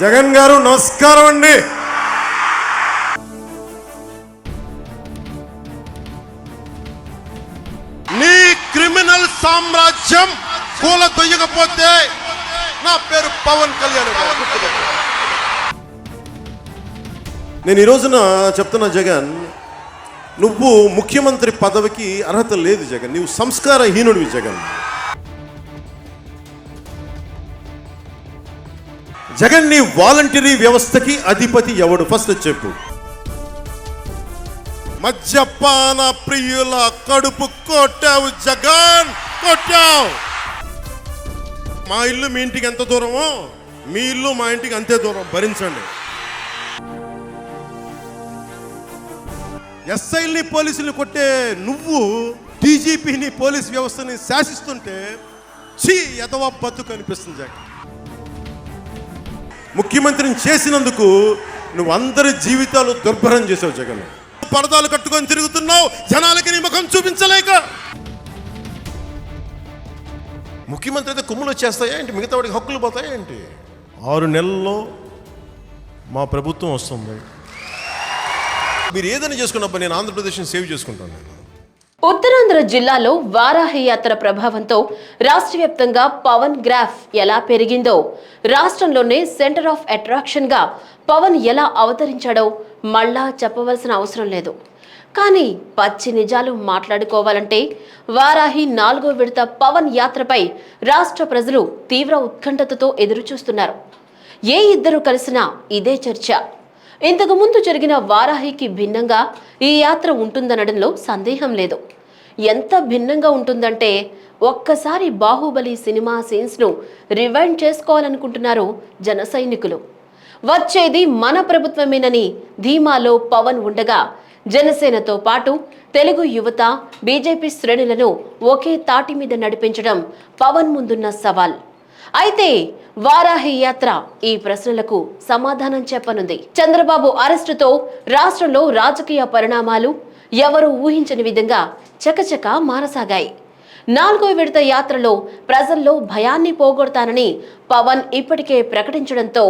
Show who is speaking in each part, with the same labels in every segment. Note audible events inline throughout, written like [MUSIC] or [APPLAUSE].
Speaker 1: జగన్ గారు నమస్కారం అండి
Speaker 2: నీ క్రిమినల్ సామ్రాజ్యం కూల తొయ్యకపోతే నా పేరు పవన్ కళ్యాణ్.
Speaker 1: నేను ఈ రోజున చెప్తున్నా జగన్ నువ్వు ముఖ్యమంత్రి పదవికి అర్హత లేదు జగన్ నువ్వు సంస్కారహీనుడివి జగన్ జగన్ నీ వాలంటరీ వ్యవస్థకి అధిపతి ఎవడు? ఫస్ట్ చెప్పు.
Speaker 2: మద్యపాన ప్రియుల కడుపు కొట్టావు జగన్. కొట్టావు. మా ఇల్లు మీ ఇంటికి ఎంత దూరమో మీ ఇల్లు మా ఇంటికి అంతే దూరం. భరించండి. ఎస్ఐల్ని పోలీసుల్ని కొట్టే నువ్వు డీజీపీని పోలీస్ వ్యవస్థని శాసిస్తుంటే చీ ఎదవ బతుకు అనిపిస్తుంది జగన్.
Speaker 1: ముఖ్యమంత్రిని చేసినందుకు నువ్వు అందరి జీవితాలు దుర్భరం చేసావు జగన్.
Speaker 2: పరదాలు కట్టుకొని తిరుగుతున్నావు జనాలకి నీ ముఖం చూపించలేక. ముఖ్యమంత్రి అయితే కుమ్ములు వచ్చేస్తాయా ఏంటి? మిగతా వాడికి హక్కులు పోతాయా ఏంటి?
Speaker 1: ఆరు నెలల్లో మా ప్రభుత్వం వస్తుంది. మీరు ఏదైనా చేసుకున్నప్పుడు నేను ఆంధ్రప్రదేశ్ని సేవ్ చేసుకుంటాను నేను.
Speaker 3: ఉత్తరాంధ్ర జిల్లాలో వారాహి యాత్ర ప్రభావంతో రాష్ట్ర వ్యాప్తంగా పవన్ గ్రాఫ్ ఎలా పెరిగిందో రాష్ట్రంలోనే సెంటర్ ఆఫ్ అట్రాక్షన్గా పవన్ ఎలా అవతరించాడో మళ్ళా చెప్పవలసిన అవసరం లేదు. కానీ పచ్చి నిజాలు మాట్లాడుకోవాలంటే వారాహి నాలుగో విడత పవన్ యాత్రపై రాష్ట్ర ప్రజలు తీవ్ర ఉత్కంఠతతో ఎదురుచూస్తున్నారు. ఏ ఇద్దరు కలిసినా ఇదే చర్చ. ఇంతకు ముందు జరిగిన వారాహికి భిన్నంగా ఈ యాత్ర ఉంటుందనడంలో సందేహం లేదు. ఎంత భిన్నంగా ఉంటుందంటే ఒక్కసారి బాహుబలి సినిమా సీన్స్ను రివైండ్ చేసుకోవాలనుకుంటున్నారు జన సైనికులు. వచ్చేది మన ప్రభుత్వమేనని ధీమాలో పవన్ ఉండగా జనసేనతో పాటు తెలుగు యువత బీజేపీ శ్రేణులను ఒకే తాటి మీద నడిపించడం పవన్ ముందున్న సవాల్. అయితే వారాహి యాత్ర ఈ ప్రశ్నలకు సమాధానం చెప్పనుంది. చంద్రబాబు అరెస్టుతో రాష్ట్రంలో రాజకీయ పరిణామాలు ఎవరు ఊహించని విధంగా చకచక మారసాగాయి. నాలుగో విడత యాత్రలో ప్రజల్లో భయాన్ని పోగొడతానని పవన్ ఇప్పటికే ప్రకటించడంతో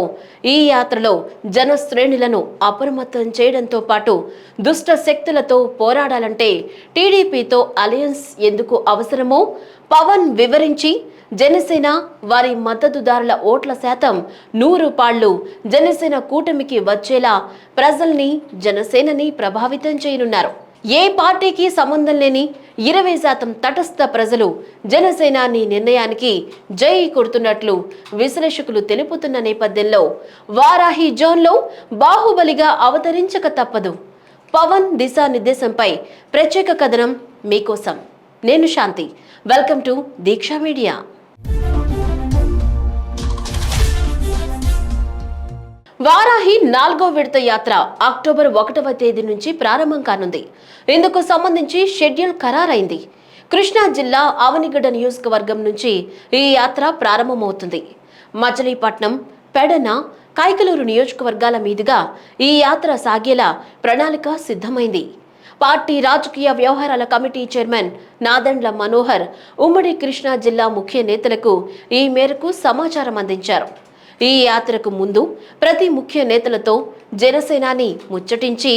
Speaker 3: ఈ యాత్రలో జన శ్రేణులను అప్రమత్తం చేయడంతో పాటు దుష్ట శక్తులతో పోరాడాలంటే టీడీపీతో అలయన్స్ ఎందుకు అవసరమో పవన్ వివరించి జనసేన వారి మద్దతుదారుల ఓట్ల శాతం నూరు పాళ్ళు జనసేన కూటమికి వచ్చేలా ప్రజల్ని జనసేనని ప్రభావితం చేయనున్నారు. ఏ పార్టీకి సంబంధం లేని ఇరవై శాతం తటస్థ ప్రజలు జనసేనాని నిర్ణయానికి జై కొడుతున్నట్లు విశ్లేషకులు తెలుపుతున్న నేపథ్యంలో వారాహి జోన్లో బాహుబలిగా అవతరించక తప్పదు. పవన్ దిశానిర్దేశంపై ప్రత్యేక కథనం మీకోసం. నేను Shanti. Welcome to Deeksha media. Varahi నాలుగో విడత యాత్ర అక్టోబర్ ఒకటవ తేదీ నుంచి ప్రారంభం కానుంది. ఇందుకు సంబంధించి షెడ్యూల్ ఖరారైంది. కృష్ణా జిల్లా అవనిగడ్డ నియోజకవర్గం నుంచి ఈ యాత్ర ప్రారంభమవుతుంది. మచిలీపట్నం పెడన కైకలూరు నియోజకవర్గాల మీదుగా ఈ యాత్ర సాగేలా ప్రణాళిక సిద్ధమైంది. పార్టీ రాజకీయ వ్యవహారాల కమిటీ చైర్మన్ నాదండ్ల మనోహర్ ఉమ్మడి కృష్ణా జిల్లా ముఖ్య నేతలకు ఈ మేరకు సమాచారం అందించారు. ఈ యాత్రకు ముందు ప్రతి ముఖ్య నేతలతో జనసేనాని ముచ్చటించి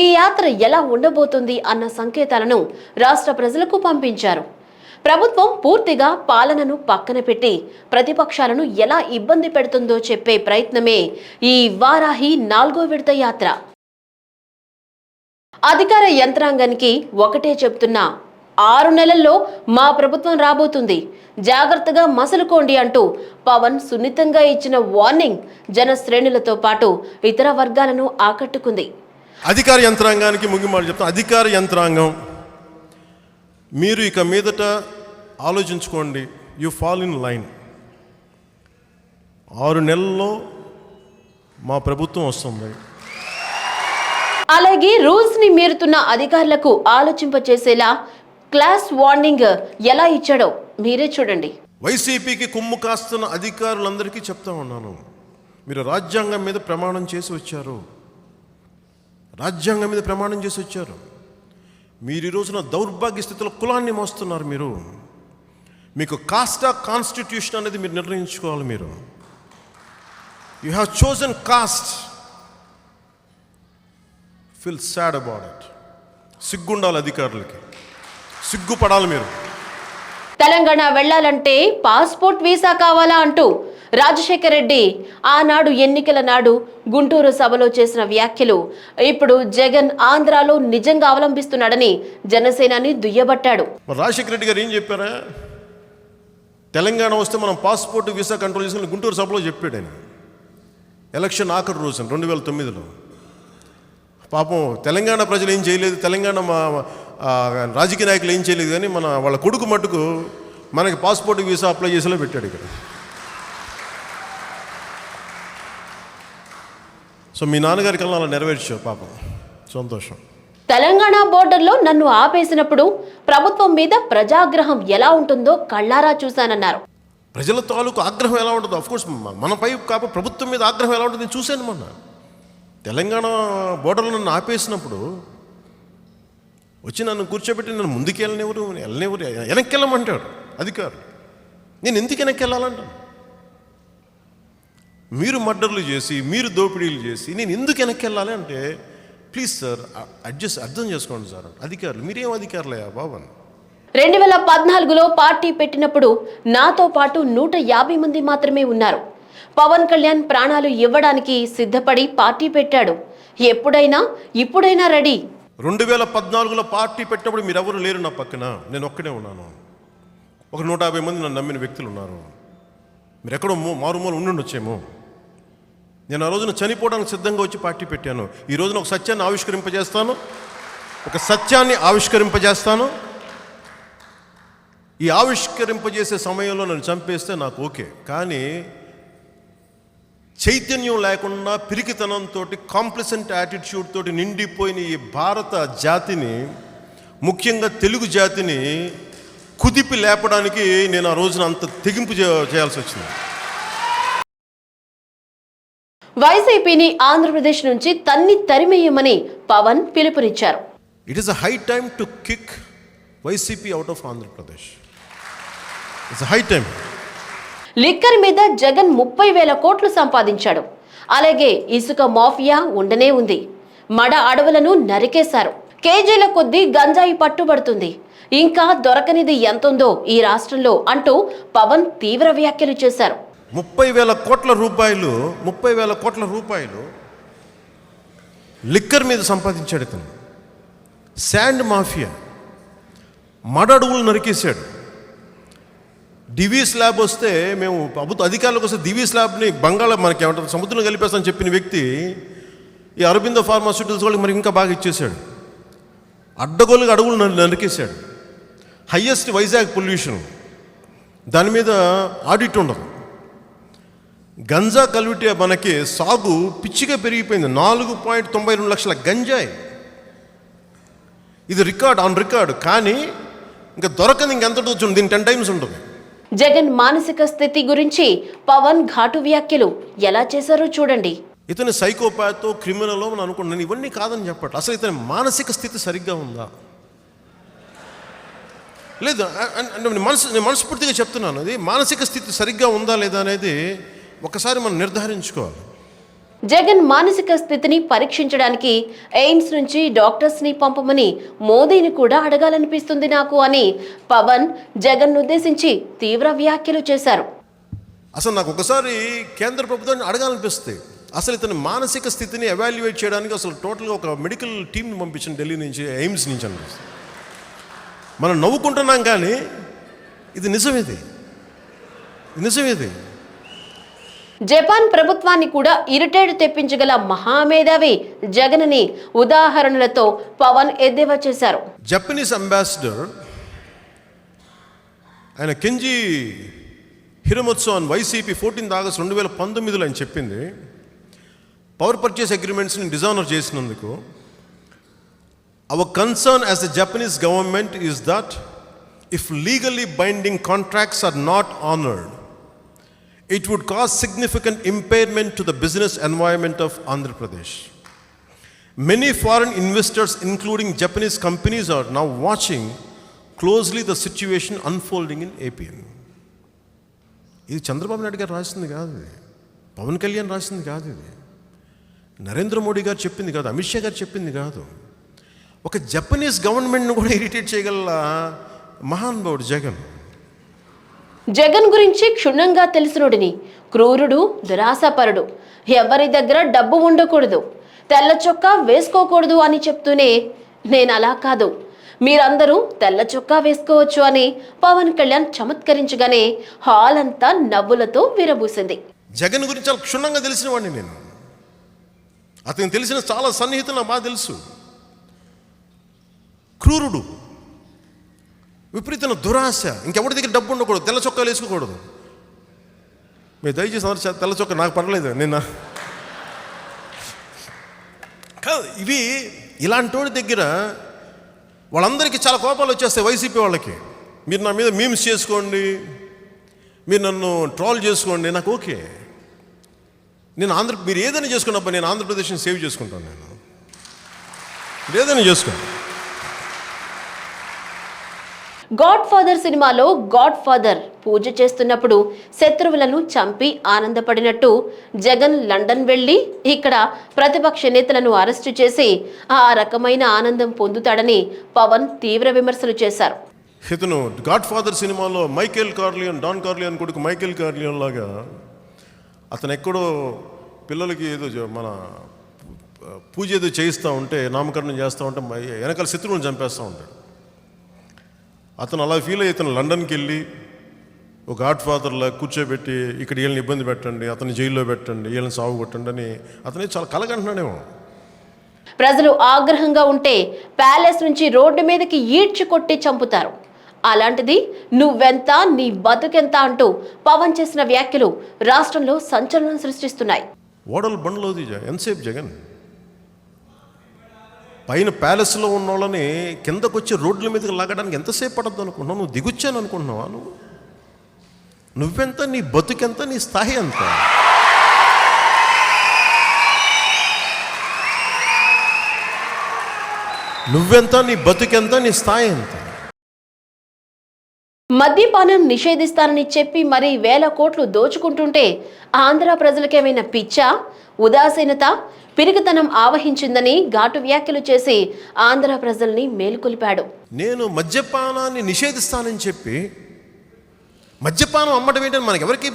Speaker 3: ఈ యాత్ర ఎలా ఉండబోతుంది అన్న సంకేతాలను రాష్ట్ర ప్రజలకు పంపించారు. ప్రభుత్వం పూర్తిగా పాలనను పక్కన పెట్టి ప్రతిపక్షాలను ఎలా ఇబ్బంది పెడుతుందో చెప్పే ప్రయత్నమే ఈ వారాహి నాలుగో విడత యాత్ర. అధికార యంత్రాంగానికి ఒకటే చెప్తున్నా ఆరు నెలల్లో మా ప్రభుత్వం రాబోతుంది. జాగ్రత్తగా మసలుకోండి అంటూ పవన్ సున్నితంగా ఇచ్చిన వార్నింగ్ జన శ్రేణులతో పాటు ఇతర వర్గాలను ఆకట్టుకుంది.
Speaker 2: అధికార యంత్రాంగానికి ముగింపు చెప్తాను అధికార యంత్రాంగం మీరు ఇక మీదట ఆలోచించుకోండి యు ఫాల్ ఇన్ లైన్ ఆరు నెలల్లో మా ప్రభుత్వం వస్తుంది.
Speaker 3: అలాగే రూల్స్ని మీరుతున్న అధికారులకు ఆలోచింపచేసేలా క్లాస్ వార్నింగ్ ఎలా ఇచ్చాడో మీరే చూడండి.
Speaker 2: వైసీపీకి కుమ్ము కాస్తున్న అధికారులందరికీ చెప్తా ఉన్నాను. మీరు రాజ్యాంగం మీద ప్రమాణం చేసి వచ్చారు. రాజ్యాంగం మీద ప్రమాణం చేసి వచ్చారు. మీరు ఈ రోజున దౌర్భాగ్య స్థితిలో కులాన్ని మోస్తున్నారు మీరు. మీకు కాస్టా కాన్స్టిట్యూషన్ అనేది మీరు నిర్ణయించుకోవాలి మీరు.
Speaker 1: You have chosen caste feel sad about it సిగ్గుండాలి అధికారులకి. సిగ్గుపడాలి మీరు.
Speaker 3: తెలంగాణ వెళ్ళాలంటే పాస్పోర్ట్ వీసా కావాలా అంటూ రాజశేఖర్ రెడ్డి ఆనాడు ఎన్నికల నాడు గుంటూరు సభలో చేసిన వ్యాఖ్యలు ఇప్పుడు జగన్ ఆంధ్రాలో నిజంగా అవలంబిస్తున్నాడని జనసేనాని దుయ్యబట్టాడు.
Speaker 1: రాజశేఖర రెడ్డి గారు ఏం చెప్పారా? తెలంగాణ వస్తే మనం పాస్పోర్ట్ వీసా కంట్రోల్ చేసుకుని గుంటూరు సభలో చెప్పాడు ఆయన. ఎలక్షన్ ఆఖరి రోజున రెండు వేల తొమ్మిదిలో. పాపం తెలంగాణ ప్రజలు ఏం చేయలేదు తెలంగాణ మా రాజకీయ నాయకులు ఏం చేయలేదు కానీ మన వాళ్ళ కొడుకు మట్టుకు మనకి పాస్పోర్ట్ వీసా అప్లై చేసేలా పెట్టాడు ఇక్కడ. సో మీ నాన్నగారి కల్లా అలా నెరవేర్చావు పాపం. సంతోషం.
Speaker 3: తెలంగాణ బోర్డర్లో నన్ను ఆపేసినప్పుడు ప్రభుత్వం మీద ప్రజాగ్రహం ఎలా ఉంటుందో కళ్ళారా చూశానన్నారు.
Speaker 1: ప్రజల తాలూకు ఆగ్రహం ఎలా ఉంటుందో అఫ్కోర్స్ మనపై కాకపోతే ప్రభుత్వం మీద ఆగ్రహం ఎలా ఉంటుంది చూశాను మొన్న. తెలంగాణ బోర్డర్లో నన్ను ఆపేసినప్పుడు వచ్చి నన్ను కూర్చోబెట్టి నన్ను ముందుకు వెళ్ళనివ్వరు వెళ్ళనివ్వరు వెనక్కి వెళ్ళమంటాడు అధికారులు. నేను ఎందుకు వెనక్కి వెళ్ళాలంటాను మీరు మర్డర్లు చేసి మీరు దోపిడీలు చేసి నేను ఎందుకు వెనక్కి వెళ్ళాలి అంటే ప్లీజ్ సార్ అడ్జస్ట్ అర్థం చేసుకోండి సార్ అధికారులు మీరేం అధికారులయ్యా బాబు
Speaker 3: రెండు వేల పద్నాలుగులో పార్టీ పెట్టినప్పుడు నాతో పాటు నూట యాభై మంది మాత్రమే ఉన్నారు. పవన్ కళ్యాణ్ ప్రాణాలు ఇవ్వడానికి సిద్ధపడి పార్టీ పెట్టాడు. ఎప్పుడైనా ఇప్పుడైనా రెడీ.
Speaker 1: రెండు వేల పద్నాలుగులో పార్టీ పెట్టినప్పుడు మీరెవరు లేరు నా పక్కన. నేను ఒక్కడే ఉన్నాను. ఒక నూట యాభై మంది నన్ను నమ్మిన వ్యక్తులు ఉన్నారు. మీరు ఎక్కడో మూ- మారుమూల ఉండుండొచ్చేమో. నేను ఆ రోజున చనిపోవడానికి సిద్ధంగా వచ్చి పార్టీ పెట్టాను. ఈ రోజున ఒక సత్యాన్ని ఆవిష్కరింపజేస్తాను. ఒక సత్యాన్ని ఆవిష్కరింపజేస్తాను. ఈ ఆవిష్కరింపజేసే సమయంలో నన్ను చంపేస్తే నాకు ఓకే. కానీ చైతన్యం లేకుండా పిరికితనంతో కాంప్లసెంట్ యాటిట్యూడ్ తోటి నిండిపోయిన ఈ భారత జాతిని ముఖ్యంగా తెలుగు జాతిని కుదిపి లేపడానికి నేను ఆ రోజున అంత తెగింపు చేయాల్సి వచ్చింది.
Speaker 3: వైసీపీని ఆంధ్రప్రదేశ్ నుంచి తన్ని తరిమేయమని పవన్ పిలుపునిచ్చారు.
Speaker 1: It is high time to kick YCP out of Andhra Pradesh it's high time
Speaker 3: liquor మీద జగన్ ముప్పై వేల కోట్లు సంపాదించాడు. అలాగే ఇసుక మాఫియా ఉండనే ఉంది. మడ అడవులను నరికేశారు. కేజీల కొద్దీ గంజాయి పట్టుబడుతుంది. ఇంకా దొరకనిది ఎంతుందో ఈ రాష్ట్రంలో అంటూ పవన్ తీవ్ర వ్యాఖ్యలు చేశారు.
Speaker 1: ముప్పై వేల కోట్ల రూపాయలు ముప్పై వేల కోట్ల రూపాయలు లిక్కర్ మీద సంపాదించాడు ఇతను. Sand mafia. మడ అడవులు నరికేశాడు. డివి స్లాబ్ వస్తే మేము ప్రభుత్వ అధికారులకు వస్తే దివి స్లాబ్ని బంగాళ మనకి ఏమంటారు సముద్రం కలిపేస్తామని చెప్పిన వ్యక్తి ఈ అరబిందో ఫార్మాస్యూటికల్స్ వాళ్ళకి మరి ఇంకా బాగా ఇచ్చేసాడు అడ్డగోలుగా అడవులు నరికేశాడు. Highest Vizag pollution. దాని మీద ఆడిట్ ఉండదు. గంజా కల్విటి మనకి సాగు పిచ్చిగా పెరిగిపోయింది. నాలుగు పాయింట్ తొంభై రెండు లక్షల గంజాయి. ఇది రికార్డ్ ఆన్ రికార్డ్. కానీ ఇంకా దొరకని ఇంకెంత ఉంటుంది దీని టెన్ టైమ్స్ ఉంటుంది.
Speaker 3: జగన్ మానసిక స్థితి గురించి పవన్ ఘాటు వ్యాఖ్యలు ఎలా చేశారో చూడండి.
Speaker 1: ఇతని సైకోపాతో క్రిమినల్ అని అనుకున్నాను ఇవన్నీ కాదని చెప్పట్లేదు అసలు ఇతని మానసిక స్థితి సరిగ్గా ఉందా? లేదు నేను మనసు నేను మనస్ఫూర్తిగా చెప్తున్నాను. అది మానసిక స్థితి సరిగ్గా ఉందా లేదా అనేది ఒకసారి మనం నిర్ధారించుకోవాలి.
Speaker 3: జగన్ మానసిక స్థితిని పరీక్షించడానికి ఎయిమ్స్ నుంచి డాక్టర్స్ని పంపమని మోదీని కూడా అడగాలనిపిస్తుంది నాకు అని పవన్ జగన్ ఉద్దేశించి తీవ్ర వ్యాఖ్యలు చేశారు.
Speaker 1: అసలు నాకు ఒకసారి కేంద్ర ప్రభుత్వాన్ని అడగాలనిపిస్తుంది అసలు ఇతని మానసిక స్థితిని ఎవాల్యుయేట్ చేయడానికి అసలు టోటల్గా ఒక మెడికల్ టీంని పంపించిన ఢిల్లీ నుంచి ఎయిమ్స్ నుంచి అనిపిస్తుంది మనం నవ్వుకుంటున్నాం కానీ ఇది నిజం ఇది నిజం ఇది.
Speaker 3: జపాన్ ప్రభుత్వాన్ని కూడా ఇరిటేట్ తెప్పించగల మహామేధావి జగన్ని ఉదాహరణలతో పవన్ ఎద్దేవా చేశారు.
Speaker 1: జపనీస్ అంబాసిడర్ ఆయన కెంజీ హిరమోత్సవాన్ వైసీపీ ఫోర్టీన్త్ ఆగస్ట్ రెండు వేల పంతొమ్మిదిలో ఆయన చెప్పింది. పవర్ పర్చేస్ అగ్రిమెంట్స్ని డిజానర్ చేసినందుకు our concern as the Japanese government is that if legally binding contracts are not honoured it would cause significant impairment to the business environment of Andhra Pradesh. Many foreign investors, including Japanese companies, are now watching closely the situation unfolding in APN. ఇది చంద్రబాబు నాయుడు గారు రాసింది కాదు ఇది పవన్ కళ్యాణ్ రాసింది కాదు ఇది నరేంద్ర మోడీ గారు చెప్పింది కాదు అమిత్ షా గారు చెప్పింది కాదు ఒక జపనీస్ గవర్నమెంట్ను కూడా [LAUGHS] ఇరిటేట్ చేయగల మహానుభావుడు జగన్
Speaker 3: జగన్ గురించి క్షుణ్ణంగా తెలిసినోడిని. క్రూరుడు దురాశపరుడు. ఎవరి దగ్గర డబ్బు ఉండకూడదు. తెల్ల చొక్కా వేసుకోకూడదు అని చెప్తూనే నేను అలా కాదు. మీరందరూ తెల్ల చొక్కా వేసుకోవచ్చు అని పవన్ కళ్యాణ్ చమత్కరించగానే హాల్ అంతా నవ్వులతో విరబూసింది.
Speaker 1: జగన్ గురించి చాలా క్షుణ్ణంగా తెలిసిన వాడిని నేను. అతనికి తెలిసిన చాలా సన్నిహితులు నాకు బాగా తెలుసు. క్రూరుడు. విపరీతమైన దురాశ. ఇంకెవరి దగ్గర డబ్బు ఉండకూడదు. తెల్ల చొక్కాలు వేసుకోకూడదు. మీరు దయచేసి అందరూ తెల్ల చొక్క నాకు పర్లేదు నిన్న. కాదు ఇవి ఇలాంటి దగ్గర వాళ్ళందరికీ చాలా కోపాలు వచ్చేస్తాయి వైసీపీ వాళ్ళకి. మీరు నా మీద మీమ్స్ చేసుకోండి. మీరు నన్ను ట్రాల్ చేసుకోండి. నాకు ఓకే. నేను ఆంధ్ర మీరు ఏదైనా చేసుకున్నప్పుడు నేను ఆంధ్రప్రదేశ్ని సేవ్ చేసుకుంటాను నేను. మీరు ఏదైనా చేసుకోండి.
Speaker 3: గాడ్ ఫాదర్ సినిమాలో గాడ్ ఫాదర్ పూజ చేస్తున్నప్పుడు శత్రువులను చంపి ఆనందపడినట్టు జగన్ లండన్ వెళ్ళి ఇక్కడ ప్రతిపక్ష నేతలను అరెస్టు చేసి ఆ రకమైన ఆనందం పొందుతాడని పవన్ తీవ్ర విమర్శలు చేశారు.
Speaker 1: ఇతను గాడ్ ఫాదర్ సినిమాలో మైకేల్ కార్లియన్ డాన్ కార్లియన్ కొడుకు మైకేల్ కార్లియన్ లాగా అతను ఎక్కడో పిల్లలకి ఏదో మన పూజ ఏదో చేయిస్తూ ఉంటే నామకరణం చేస్తూ ఉంటే వెనకాల శత్రువులను చంపేస్తూ ఉంటాడు. అతను అలా ఫీల్ అయ్యి ఇతను లండన్కి వెళ్ళి ఒక గాడ్ ఫాదర్లా కూర్చోబెట్టి ఇక్కడ వీళ్ళని ఇబ్బంది పెట్టండి అతన్ని జైల్లో పెట్టండి వీళ్ళని సాగు కొట్టండి అని అతని చాలా కలగంటున్నాడేమో
Speaker 3: ప్రజలు ఆగ్రహంగా ఉంటే ప్యాలెస్ నుంచి రోడ్డు మీదకి ఈడ్చి కొట్టి చంపుతారు. అలాంటిది నువ్వెంత నీ బతుకెంత అంటూ పవన్ చేసిన వ్యాఖ్యలు రాష్ట్రంలో సంచలనం సృష్టిస్తున్నాయి.
Speaker 1: ఓడలు బండ్లోది ఎంతసేపు జగన్? పైన ప్యాలెస్లో ఉన్న వాళ్ళని కిందకు వచ్చి రోడ్ల మీదకి లాగడానికి ఎంతసేపు పడద్దు అనుకుంటున్నావు? నువ్వు దిగుచ్చాను అనుకుంటున్నావా నువ్వు? నువ్వెంత? నీ బతుకెంత? నీ స్థాయి ఎంత? నువ్వెంత? నీ బతుకెంత? నీ స్థాయి ఎంత?
Speaker 3: మద్యపానం నిషేధిస్తానని చెప్పి మరీ వేల కోట్లు దోచుకుంటుంటే ఆంధ్ర ప్రజలకేమైనా పిచ్చా? ఉదాసీనత? పిరిగితనం ఆవహించిందని ఘాటు వ్యాఖ్యలు చేసి ఆంధ్ర ప్రజల్ని మేలుకొలిపాడు.
Speaker 1: నేను మద్యపానాన్ని నిషేధిస్తానని చెప్పి మద్యపానం అమ్మడం ఏంటని మనకి ఎవరికి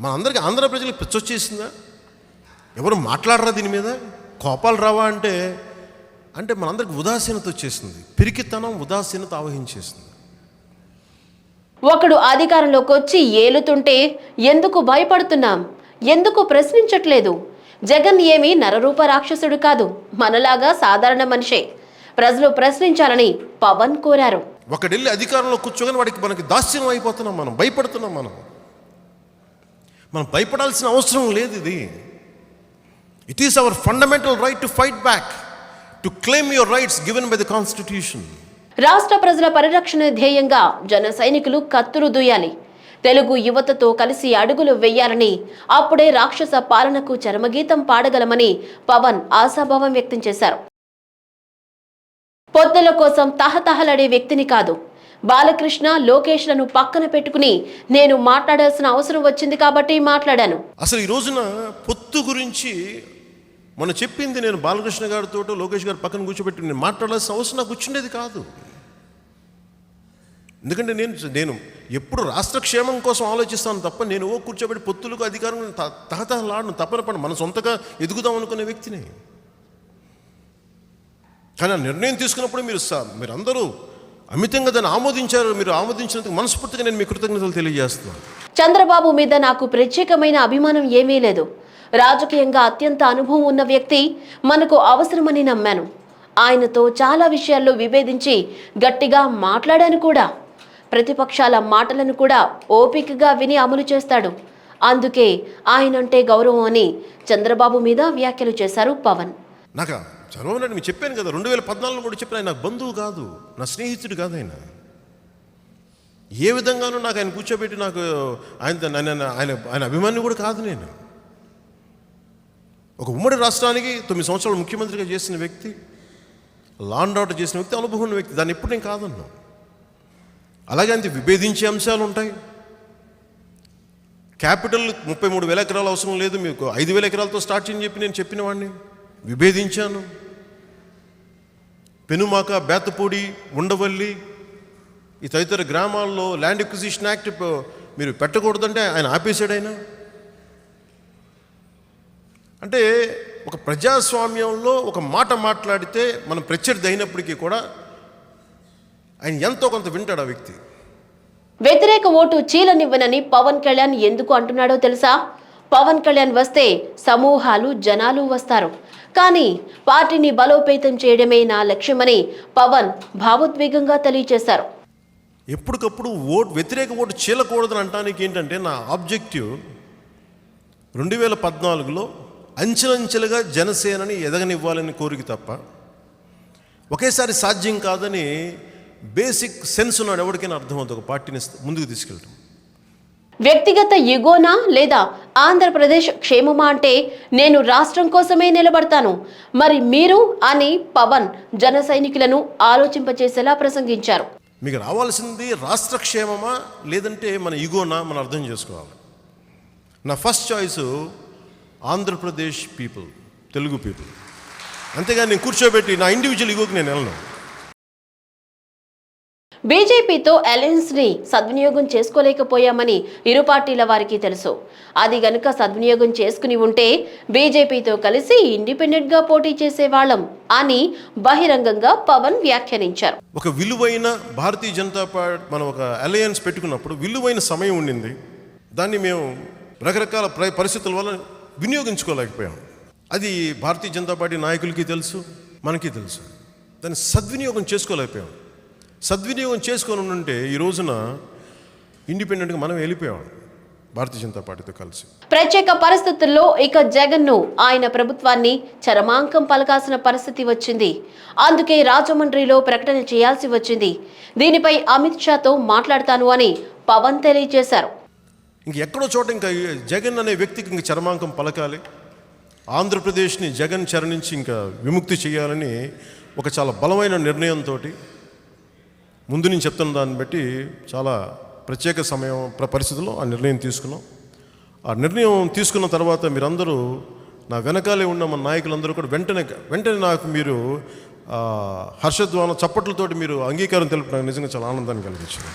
Speaker 1: మన అందరికి ఆంధ్ర ప్రజలకు పిచ్చొచ్చేసిందా ఎవరు మాట్లాడరా దీని మీద? కోపాలు రావా అంటే? అంటే మనందరికి ఉదాసీనత వచ్చేసింది. పిరికితనం ఉదాసీనత ఆవహించేసింది.
Speaker 3: ఒకడు అధికారంలోకి వచ్చి ఏలుతుంటే ఎందుకు భయపడుతున్నాం? ఎందుకు ప్రశ్నించట్లేదు? జగన్ ఏమీ నరరూప రాక్షసుడు కాదు మనలాగా సాధారణ మనిషే. ప్రజలు ప్రశ్నించాలని పవన్ కోరారు.
Speaker 1: ఒకడెళ్ళి అధికారంలో కూర్చోగానే వాడికి మనకి దాస్యం అయిపోతున్నాం మనం భయపడుతున్నాం మనం. మనం భయపడాల్సిన అవసరం లేదు ఇది. It is our fundamental right to fight back to claim your rights given by the constitution
Speaker 3: రాష్ట్ర ప్రజల పరిరక్షణ ధ్యేయంగా జన సైనికులు కత్తులు దూయాలి. తెలుగు యువతతో కలిసి అడుగులు వేయాలని అప్పుడే రాక్షస పాలనకు చరమగీతం పాడగలమని పవన్ ఆశాభావం వ్యక్తం చేశారు. పొద్దుల కోసం తహతహలాడే వ్యక్తిని కాదు. బాలకృష్ణ లోకేష్లను పక్కన పెట్టుకుని నేను మాట్లాడాల్సిన అవసరం వచ్చింది కాబట్టి మాట్లాడాను.
Speaker 1: అసలు ఈ రోజున పొత్తు గురించి మొన్న చెప్పింది నేను బాలకృష్ణ గారితో లోకేష్ గారు పక్కన కూర్చోబెట్టి నేను మాట్లాడాల్సిన అవసరం నాకు వచ్చిండేది కాదు. ఎందుకంటే నేను నేను ఎప్పుడు రాష్ట్ర క్షేమం కోసం ఆలోచిస్తాను తప్ప నేను ఓ కూర్చోబెట్టి పొత్తులకు అధికారం త- తహతహలాడను తప్పన పని మన సొంతగా ఎదుగుదాం అనుకునే వ్యక్తిని. కానీ ఆ నిర్ణయం తీసుకున్నప్పుడు మీరు మీరందరూ అమితంగా దాన్ని ఆమోదించారు మీరు ఆమోదించినందుకు మనస్ఫూర్తిగా నేను మీ కృతజ్ఞతలు తెలియజేస్తున్నాను.
Speaker 3: చంద్రబాబు మీద నాకు ప్రత్యేకమైన అభిమానం ఏమీ లేదు. రాజకీయంగా అత్యంత అనుభవం ఉన్న వ్యక్తి మనకు అవసరమని నమ్మాను. ఆయనతో చాలా విషయాల్లో విభేదించి గట్టిగా మాట్లాడాను కూడా. ప్రతిపక్షాల మాటలను కూడా ఓపికగా విని అమలు చేస్తాడు. అందుకే ఆయనంటే గౌరవం అని చంద్రబాబు మీద వ్యాఖ్యలు చేశారు పవన్.
Speaker 1: నాకు చదవడం మీకు చెప్పాను కదా రెండు వేల పద్నాలుగులో కూడా చెప్పిన ఆయన నాకు బంధువు కాదు నా స్నేహితుడు కాదు ఆయన. ఏ విధంగానూ నాకు ఆయన కూర్చోబెట్టి నాకు ఆయన ఆయన ఆయన ఆయన అభిమాని కూడా కాదు నేను. ఒక ఉమ్మడి రాష్ట్రానికి తొమ్మిది సంవత్సరాలు ముఖ్యమంత్రిగా చేసిన వ్యక్తి లాండ్ ఆర్డర్ చేసిన వ్యక్తి అనుభవం ఉన్న వ్యక్తి దాన్ని ఎప్పుడు నేను కాదన్నాను అలాగే అంతే విభేదించే అంశాలు ఉంటాయి క్యాపిటల్ ముప్పై మూడు వేల ఎకరాలు అవసరం లేదు మీకు ఐదు వేల ఎకరాలతో స్టార్ట్ చేయని చెప్పి నేను చెప్పిన వాడిని విభేదించాను. పెనుమాక బేతపూడి ఉండవల్లి ఈ తదితర గ్రామాల్లో ల్యాండ్ ఎక్విజిషన్ యాక్ట్ మీరు పెట్టకూడదంటే ఆయన ఆపేశాడు ఆయన అంటే ఒక ప్రజాస్వామ్యంలో ఒక మాట మాట్లాడితే మనం ప్రత్యర్థి అయినప్పటికీ కూడా ఆయన ఎంతో కొంత వింటాడు ఆ వ్యక్తి.
Speaker 3: వ్యతిరేక ఓటు చీలనివ్వనని పవన్ కళ్యాణ్ ఎందుకు అంటున్నాడో తెలుసా? పవన్ కళ్యాణ్ వస్తే సమూహాలు జనాలు వస్తారు. కానీ పార్టీని బలోపేతం చేయడమే నా లక్ష్యమని పవన్ భావోద్వేగంగా తెలియజేశారు
Speaker 1: ఎప్పటికప్పుడు ఓటు వ్యతిరేక ఓటు చీలకూడదని అంటానికి ఏంటంటే నా ఆబ్జెక్టివ్ రెండు వేల పద్నాలుగులో అంచెలంచెలుగా జనసేనని ఎదగనివ్వాలని కోరిక తప్ప ఒకేసారి సాధ్యం కాదని బేసిక్ సెన్స్ ఉన్నాడు ఎవరికైనా అర్థమవుతుంది ఒక పార్టీని ముందుకు తీసుకెళ్ళటం.
Speaker 3: వ్యక్తిగత యుగోనా లేదా ఆంధ్రప్రదేశ్ క్షేమమా అంటే నేను రాష్ట్రం కోసమే నిలబడతాను. మరి మీరు అని పవన్ జన సైనికులను ఆలోచింపచేసేలా ప్రసంగించారు.
Speaker 1: మీకు రావాల్సింది రాష్ట్ర క్షేమమా లేదంటే మన ఇగోనా మనం అర్థం చేసుకోవాలి. నా first choice Andhra Pradesh people Telugu people. అంతేగాని నేను కూర్చోబెట్టి నా ఇండివిజువల్ ఇగోకి నేను వెళ్ళను.
Speaker 3: బీజేపీతో అలయన్స్ని సద్వినియోగం చేసుకోలేకపోయామని ఇరు పార్టీల వారికి తెలుసు. అది గనుక సద్వినియోగం చేసుకుని ఉంటే బీజేపీతో కలిసి ఇండిపెండెంట్గా పోటీ చేసేవాళ్ళం అని బహిరంగంగా పవన్ వ్యాఖ్యానించారు.
Speaker 1: ఒక విలువైన భారతీయ జనతా పార్టీ మనం ఒక అలయన్స్ పెట్టుకున్నప్పుడు విలువైన సమయం ఉండింది. దాన్ని మేము రకరకాల ప్ర- పరిస్థితుల వల్ల వినియోగించుకోలేకపోయాం. అది భారతీయ జనతా పార్టీ నాయకులకి తెలుసు మనకి తెలుసు. దాన్ని సద్వినియోగం చేసుకోలేకపోయాం. సద్వినియోగం చేసుకొని ఉంటే ఈ రోజున ఇండిపెండెంట్గా మనం వెళ్ళిపోయాం భారతీయ జనతా పార్టీతో కలిసి.
Speaker 3: ప్రత్యేక పరిస్థితుల్లో ఇక జగన్ను ఆయన ప్రభుత్వాన్ని చరమాంకం పలకాల్సిన పరిస్థితి వచ్చింది. అందుకే రాజమండ్రిలో ప్రకటన చేయాల్సి వచ్చింది. దీనిపై అమిత్ షాతో మాట్లాడతాను అని పవన్ తెలియజేశారు.
Speaker 1: ఇంక ఎక్కడో చోట ఇంకా జగన్ అనే వ్యక్తికి ఇంక చరమాంకం పలకాలి. ఆంధ్రప్రదేశ్ని జగన్ చెర నుంచి ఇంకా విముక్తి చేయాలని ఒక చాలా బలమైన నిర్ణయంతో ముందు నేను చెప్తున్న దాన్ని బట్టి చాలా ప్రత్యేక సమయం ప్ర- పరిస్థితుల్లో ఆ నిర్ణయం తీసుకున్నాం. ఆ నిర్ణయం తీసుకున్న తర్వాత మీరందరూ నా వెనకాలే ఉన్న మన నాయకులందరూ కూడా వెంటనే వెంటనే నాకు మీరు ఆ, చప్పట్లతోటి మీరు అంగీకారం తెలుపడానికి నిజంగా చాలా ఆనందాన్ని కలిగించింది.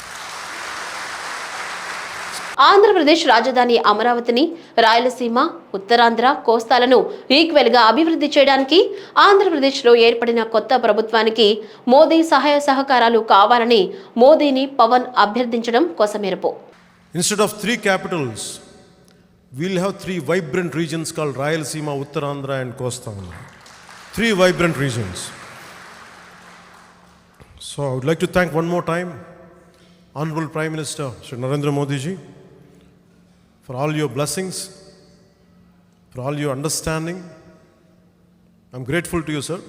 Speaker 3: ఆంధ్రప్రదేశ్ రాజధాని అమరావతిని రాయలసీమ ఉత్తరాంధ్ర కోస్తాలను ఈక్వెల్గా అభివృద్ధి చేయడానికి ఆంధ్రప్రదేశ్లో ఏర్పడిన కొత్త ప్రభుత్వానికి మోదీ సహాయ సహకారాలు కావాలని మోదీని పవన్ అభ్యర్థించడం కోసమేరపు
Speaker 1: instead of three capitals we'll have three vibrant regions call Rayalaseema Uttarandhra and Kostandhra three vibrant regions so I would like to thank one more time Honorable Prime Minister Shri Narendra Modi for all your blessings for all your understanding I'm grateful to you sir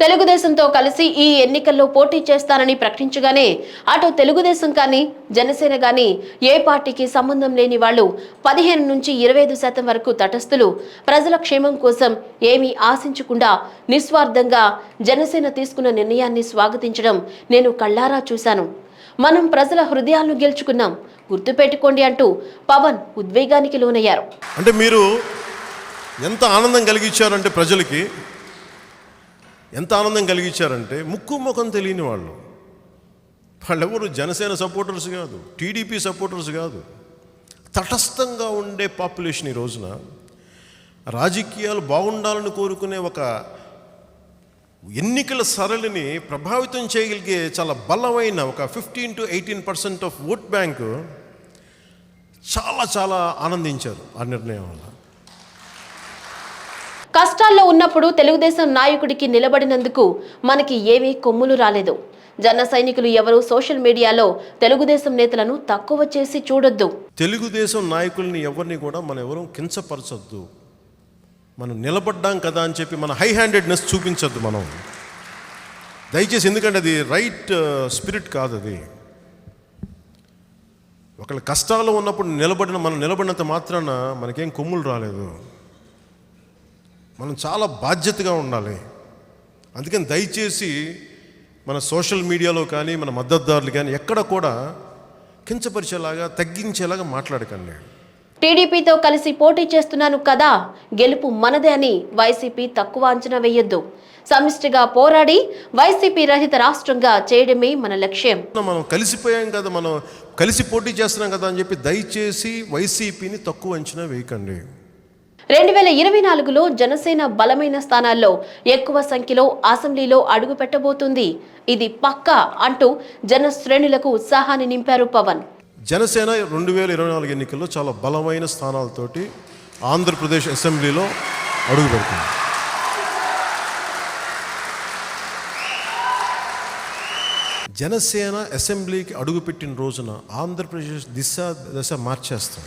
Speaker 3: తెలుగుదేశంతో కలిసి ఈ ఎన్నికల్లో పోటీ చేస్తానని ప్రకటించగానే అటు తెలుగుదేశం కానీ జనసేన కానీ ఏ పార్టీకి సంబంధం లేని వాళ్ళు పదిహేను నుంచి ఇరవై ఐదు శాతం వరకు తటస్థులు ప్రజల క్షేమం కోసం ఏమీ ఆశించకుండా నిస్వార్థంగా జనసేన తీసుకున్న నిర్ణయాన్ని స్వాగతించడం నేను కళ్ళారా చూశాను. మనం ప్రజల హృదయాలను గెలుచుకున్నాం. గుర్తుపెట్టుకోండి అంటూ పవన్ ఉద్వేగానికి లోనయ్యారు.
Speaker 1: అంటే మీరు ఎంత ఆనందం కలిగించారంటే ప్రజలకి ఎంత ఆనందం కలిగించారంటే ముక్కు ముఖం తెలియని వాళ్ళు. వాళ్ళెవరు జనసేన సపోర్టర్స్ కాదు టీడీపీ సపోర్టర్స్ కాదు. తటస్థంగా ఉండే పాపులేషన్ ఈ రోజున రాజకీయాలు బాగుండాలని కోరుకునే ఒక ఎన్నికల సరళిని ప్రభావితం చేయగలిగే చాలా బలమైన ఒక fifteen to eighteen percent of vote bank చాలా చాలా ఆనందించారు ఆ నిర్ణయం వల్ల.
Speaker 3: కష్టాల్లో ఉన్నప్పుడు తెలుగుదేశం నాయకుడికి నిలబడినందుకు మనకి ఏమీ కొమ్ములు రాలేదు. జన సైనికులు ఎవరు సోషల్ మీడియాలో తెలుగుదేశం నేతలను తక్కువ చేసి చూడొద్దు.
Speaker 1: తెలుగుదేశం నాయకుల్ని ఎవరిని కూడా మనం ఎవరూ కించపరచొద్దు. మనం నిలబడ్డాం కదా అని చెప్పి మన హై హ్యాండెడ్నెస్ చూపించొద్దు మనం. దయచేసి ఎందుకంటే అది రైట్ స్పిరిట్ కాదు అది. ఒకళ్ళ కష్టాలు ఉన్నప్పుడు నిలబడిన మనం నిలబడినంత మాత్రాన మనకేం కొమ్ములు రాలేదు. మనం చాలా బాధ్యతగా ఉండాలి. అందుకని దయచేసి మన సోషల్ మీడియాలో కానీ మన మద్దతుదారులు కానీ ఎక్కడ కూడా కించపరిచేలాగా తగ్గించేలాగా మాట్లాడకండి.
Speaker 3: టీడీపీతో కలిసి పోటీ చేస్తున్నాను కదా గెలుపు మనదే అని వైసీపీ తక్కువ అంచనా వేయొద్దు. సమిష్టిగా పోరాడి వైసీపీ రహిత రాష్ట్రంగా చేయడమే మన లక్ష్యం.
Speaker 1: మనం కలిసిపోయాం కదా మనం కలిసి పోటీ చేస్తున్నాం కదా అని చెప్పి దయచేసి వైసీపీని తక్కువ అంచనా వేయకండి.
Speaker 3: రెండు వేల ఇరవై నాలుగులో జనసేన బలమైన స్థానాల్లో ఎక్కువ సంఖ్యలో అసెంబ్లీలో అడుగు పెట్టబోతుంది ఇది పక్కా అంటూ జన శ్రేణులకు ఉత్సాహాన్ని నింపారు పవన్.
Speaker 1: జనసేన రెండు వేల ఇరవై నాలుగు ఎన్నికల్లో చాలా బలమైన స్థానాలతోటి ఆంధ్రప్రదేశ్ అసెంబ్లీలో అడుగు పెడుతుంది జనసేన అసెంబ్లీకి అడుగుపెట్టిన రోజున ఆంధ్రప్రదేశ్ దిశ దశ మార్చేస్తాం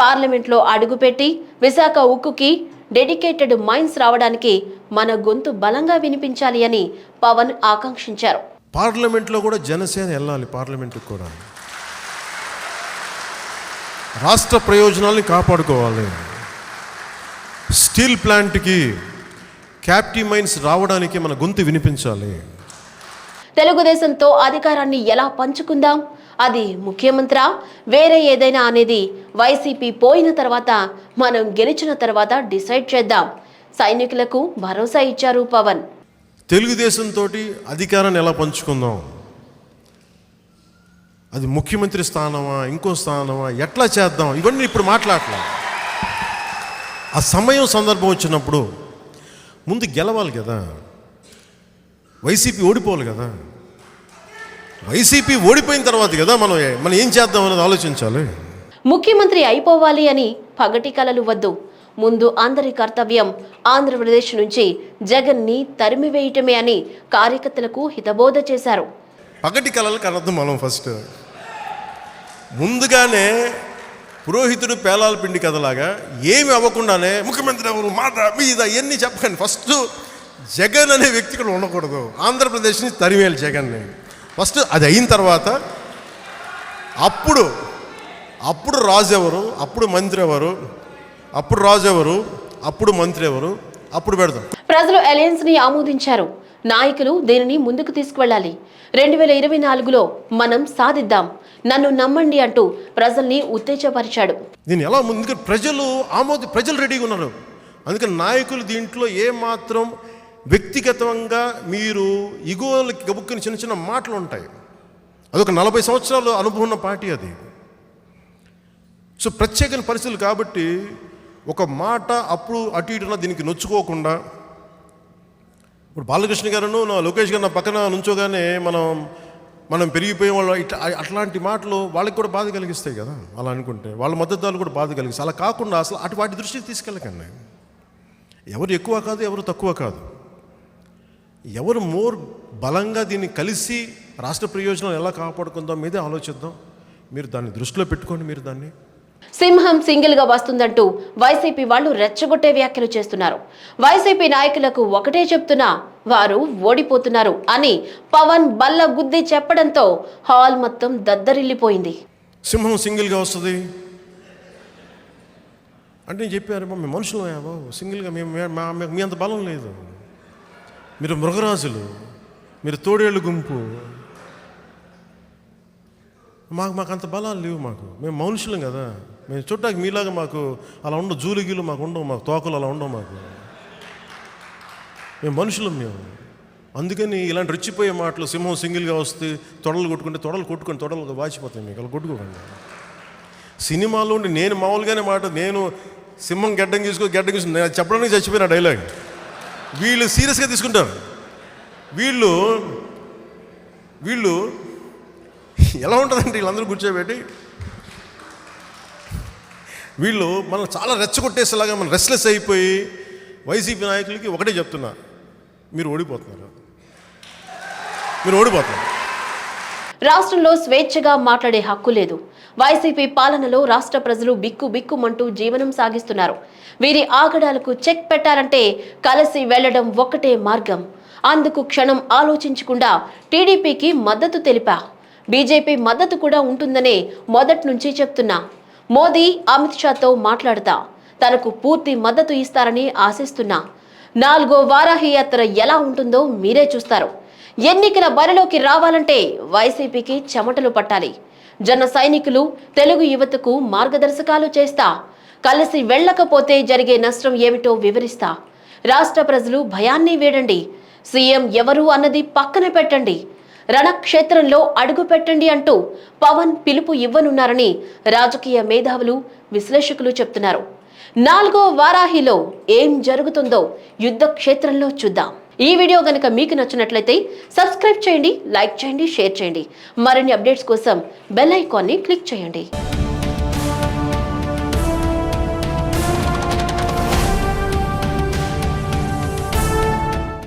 Speaker 3: పార్లమెంట్లో అడుగుపెట్టి విశాఖ ఉక్కుకి డెడికేటెడ్ మైన్స్ రావడానికి మన గొంతు బలంగా వినిపించాలి అని పవన్ ఆకాంక్షించారు.
Speaker 1: పార్లమెంట్లో కూడా జనసేన వెళ్ళాలి పార్లమెంట్కి కూడా. రాష్ట్ర ప్రయోజనాల్ని కాపాడుకోవాలి. స్టీల్ ప్లాంట్కి క్యాప్టివ్ మైన్స్ రావడానికి మన గొంతు వినిపించాలి.
Speaker 3: తెలుగుదేశంతో అధికారాన్ని ఎలా పంచుకుందాం? అది ముఖ్యమంత్రా? వేరే ఏదైనా అనేది వైసీపీ పోయిన తర్వాత మనం గెలిచిన తర్వాత డిసైడ్ చేద్దాం. సైనికులకు భరోసా ఇచ్చారు పవన్.
Speaker 1: తెలుగుదేశంతో అధికారాన్ని ఎలా పంచుకుందాం? అది ముఖ్యమంత్రి స్థానమా ఇంకో స్థానమా ఎట్లా చేద్దాం? ఇవన్నీ ఇప్పుడు మాట్లాడలే ఆ సమయం సందర్భం వచ్చినప్పుడు ముందు గెలవాలి కదా. వైసీపీ ఓడిపోవాలి కదా. వైసీపీ ఓడిపోయిన తర్వాత కదా మనం మనం ఏం చేద్దాం అనేది ఆలోచించాలి.
Speaker 3: ముఖ్యమంత్రి అయిపోవాలి అని పగటి కలలు వద్దు. ముందు అందరి కర్తవ్యం ఆంధ్రప్రదేశ్ నుంచి జగన్ని తరిమివేయటమే అని కార్యకర్తలకు హితబోధ చేశారు.
Speaker 1: పగటి కళలు కనద్దు మనం ఫస్ట్ ముందుగానే పురోహితుడు పేలాల పిండి కథలాగా ఏమి అవ్వకుండానే ముఖ్యమంత్రి ఎవరు మాట మీద ఇవన్నీ చెప్పకండి. ఫస్ట్ జగన్ అనే వ్యక్తి ఇక్కడ ఉండకూడదు. ఆంధ్రప్రదేశ్ నుంచి తరిమేయాలి జగన్ని. ఫస్ట్ అది అయిన తర్వాత అప్పుడు అప్పుడు రాజు ఎవరు అప్పుడు మంత్రి ఎవరు అప్పుడు రాజు ఎవరు? అప్పుడు మంత్రి ఎవరు? అప్పుడు పెడదాం.
Speaker 3: ప్రజలు అలయన్స్ని ఆమోదించారు. నాయకులు దీనిని ముందుకు తీసుకువెళ్ళాలి? రెండు వేల ఇరవై నాలుగులో మనం సాధిద్దాం. నన్ను నమ్మండి అంటూ ప్రజల్ని ఉత్తేజపరిచాడు.
Speaker 1: దీన్ని ఎలా ముందుకు ప్రజలు ఆమోద ప్రజలు రెడీగా ఉన్నారు. అందుకని నాయకులు దీంట్లో ఏమాత్రం వ్యక్తిగతంగా మీరు ఇగోలకి గబుక్కుని చిన్న చిన్న మాటలు ఉంటాయి. అదొక నలభై సంవత్సరాలు అనుభవం ఉన్న పార్టీ అది. సో ప్రత్యేకమైన పరిస్థితులు కాబట్టి ఒక మాట అప్పుడు అటు ఇటున దీనికి నొచ్చుకోకుండా ఇప్పుడు బాలకృష్ణ గారును నా లోకేష్ గారు నా పక్కన నుంచోగానే మనం మనం పెరిగిపోయే వాళ్ళు ఇట్లా అట్లాంటి మాటలు వాళ్ళకి కూడా బాధ కలిగిస్తాయి కదా అలా అనుకుంటే. వాళ్ళ మద్దతుదారులు కూడా బాధ కలిగిస్తాయి. అలా కాకుండా అసలు అటు వాటి దృష్టికి తీసుకెళ్ళకండి. ఎవరు ఎక్కువ కాదు ఎవరు తక్కువ కాదు. ఎవరు మోర్ బలంగా దీన్ని కలిసి రాష్ట్ర ప్రయోజనాలు ఎలా కాపాడుకుందాం మీదే ఆలోచిద్దాం. మీరు దాన్ని దృష్టిలో పెట్టుకోండి మీరు దాన్ని.
Speaker 3: సింహం సింగిల్గా వస్తుందంటూ వైసీపీ వాళ్ళు రెచ్చగొట్టే వ్యాఖ్యలు చేస్తున్నారు. వైసీపీ నాయకులకు ఒకటే చెప్తున్నా వారు ఓడిపోతున్నారు అని పవన్ బల్ల గుద్ది చెప్పడంతో హాల్ మొత్తం దద్దరిల్లిపోయింది.
Speaker 1: సింహం సింగిల్గా వస్తుంది. అంటే నేను చెప్పారు మేము మనుషులు బాబు. సింగిల్గా మేము మీ అంత బలం లేదు. మీరు మృగరాజులు మీరు తోడేళ్ళు గుంపు మాకు మాకు అంత బలాలు లేవు మాకు. మేము మనుషులం కదా. మేము చూడటానికి మీలాగా మాకు అలా ఉండవు జూలిగీలు మాకు ఉండవు మాకు తోకలు అలా ఉండవు మాకు. మేము మనుషులం మేము. అందుకని ఇలాంటి రెచ్చిపోయే మాటలు సింహం సింగిల్గా వస్తే తొడలు కొట్టుకుంటే తొడలు కొట్టుకొని తొడలు వాచిపోతాయి మీకు. అలా కొట్టుకోకండి. సినిమాలో ఉండి నేను మామూలుగానే మాట నేను సింహం గడ్డం తీసుకో గడ్డం తీసుకుని నేను చెప్పడానికి చచ్చిపోయిన డైలాగ్. వీళ్ళు సీరియస్గా తీసుకుంటారు. వీళ్ళు వీళ్ళు ఎలా ఉంటుందంటే వీళ్ళందరూ కూర్చోబెట్టి? వీళ్ళు మనం చాలా రెచ్చగొట్టేసేలాగా మనం రెస్లెస్ అయిపోయి వైసీపీ నాయకులకి ఒకటే చెప్తున్నా మీరు ఓడిపోతున్నారు. మీరు ఓడిపోతున్నారు.
Speaker 3: రాష్ట్రంలో స్వేచ్ఛగా మాట్లాడే హక్కు లేదు. వైసీపీ పాలనలో రాష్ట్ర ప్రజలు బిక్కు బిక్కుమంటూ జీవనం సాగిస్తున్నారు. వీరి ఆగడాలకు చెక్ పెట్టాలంటే కలిసి వెళ్ళడం ఒక్కటే మార్గం. అందుకు క్షణం ఆలోచించకుండా టీడీపీకి మద్దతు తెలిపా. బీజేపీ మద్దతు కూడా ఉంటుందనే మొదటి నుంచి చెప్తున్నా. మోదీ అమిత్ షాతో మాట్లాడతా. తనకు పూర్తి మద్దతు ఇస్తారని ఆశిస్తున్నా. నాలుగో వారాహి యాత్ర ఎలా ఉంటుందో మీరే చూస్తారు. ఎన్నికల బరిలోకి రావాలంటే వైసీపీకి చెమటలు పట్టాలి. జన సైనికులు తెలుగు యువతకు మార్గదర్శకాలు చేస్తా. కలిసి వెళ్ళకపోతే జరిగే నష్టం ఏమిటో వివరిస్తా. రాష్ట్ర ప్రజలు భయాన్ని వీడండి. సీఎం ఎవరు అన్నది పక్కన పెట్టండి. రణక్షేత్రంలో అడుగు పెట్టండి అంటూ పవన్ పిలుపు ఇవ్వనున్నారని రాజకీయ మేధావులు విశ్లేషకులు చెప్తున్నారు. నాలుగో వారాహిలో ఏం జరుగుతుందో యుద్ధ క్షేత్రంలో చూద్దాం. ఈ వీడియో గనుక మీకు నచ్చినట్లయితే సబ్స్క్రైబ్ చేయండి లైక్ చేయండి షేర్ చేయండి. మరిన్ని అప్డేట్స్ కోసం బెల్ ఐకాన్ని క్లిక్ చేయండి.